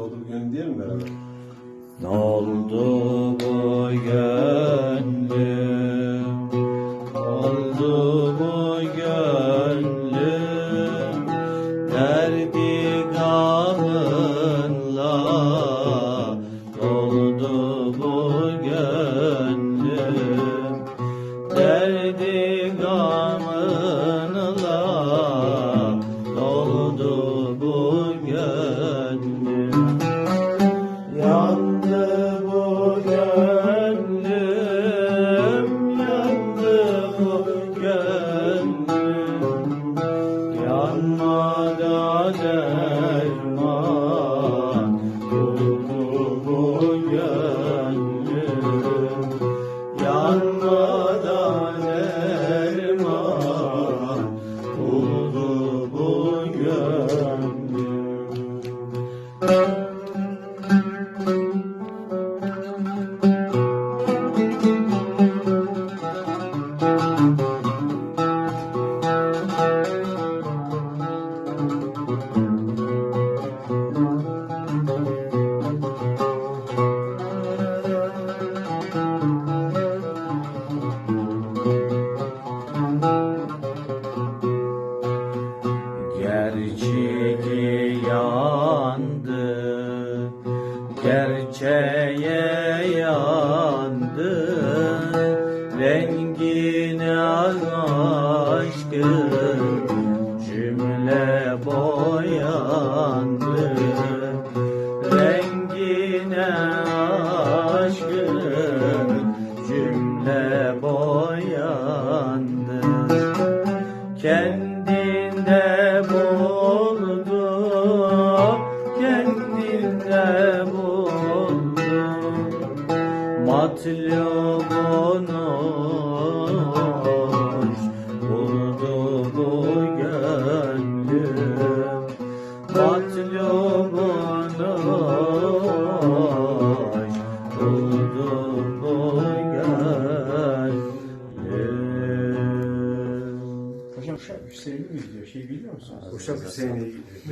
oldu bu gönlüm diyelim beraber. Doldu bu gönlüm? Oldu bu gönlüm? Derdi gamınla Doldu bu gönlüm? Derdi gamınla Yanmadan gerçeğe yandı, rengine aşkın cümle boyandı, rengine aşkın cümle boyandı. Kendinde buldu, kendinde buldu. Matlubunu buldu bu gönlüm. Matlubunu buldu bu gönlüm. Hocam Hüseyin'i mi gidiyor? Şey biliyor musunuz? Uşak Hüseyin'e gidiyor.